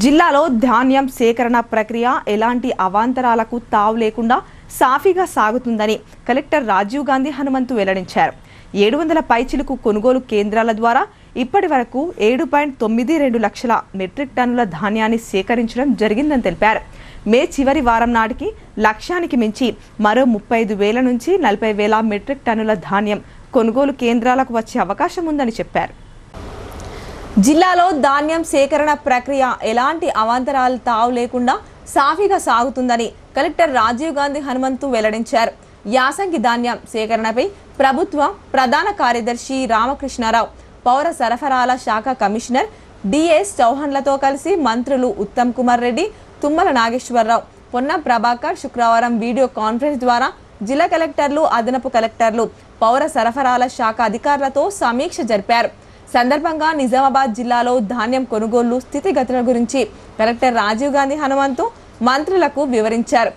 జిల్లాలో ధాన్యం సేకరణ ప్రక్రియ ఎలాంటి అవాంతరాలకు తావు లేకుండా సాఫీగా సాగుతుందని కలెక్టర్ రాజీవ్ గాంధీ హనుమంతు వెల్లడించారు. ఏడు వందల పైచిలుకు కొనుగోలు కేంద్రాల ద్వారా ఇప్పటి వరకు ఏడు పాయింట్ తొమ్మిది రెండు లక్షల మెట్రిక్ టన్నుల ధాన్యాన్ని సేకరించడం జరిగిందని తెలిపారు. మే చివరి వారం నాటికి లక్ష్యానికి మించి మరో ముప్పై ఐదు వేల నుంచి నలభై వేల మెట్రిక్ టన్నుల ధాన్యం కొనుగోలు కేంద్రాలకు వచ్చే అవకాశం ఉందని చెప్పారు. జిల్లాలో ధాన్యం సేకరణ ప్రక్రియ ఎలాంటి అవాంతరాలు తావు లేకుండా సాఫీగా సాగుతుందని కలెక్టర్ రాజీవ్ గాంధీ హనుమంతు వెల్లడించారు. యాసంగి ధాన్యం సేకరణపై ప్రభుత్వ ప్రధాన కార్యదర్శి రామకృష్ణారావు పౌర సరఫరాల శాఖ కమిషనర్ డిఎస్ చౌహాన్లతో కలిసి మంత్రులు ఉత్తమ్ కుమార్ రెడ్డి తుమ్మల నాగేశ్వరరావు పొన్నం ప్రభాకర్ శుక్రవారం వీడియో కాన్ఫరెన్స్ ద్వారా జిల్లా కలెక్టర్లు అదనపు కలెక్టర్లు పౌర సరఫరాల శాఖ అధికారులతో సమీక్ష జరిపారు. సందర్భంగా నిజామాబాద్ జిల్లాలో ధాన్యం కొనుగోలు స్థితిగతుల గురించి కలెక్టర్ రాజీవ్ గాంధీ హనుమంతు మంత్రులకు వివరించారు.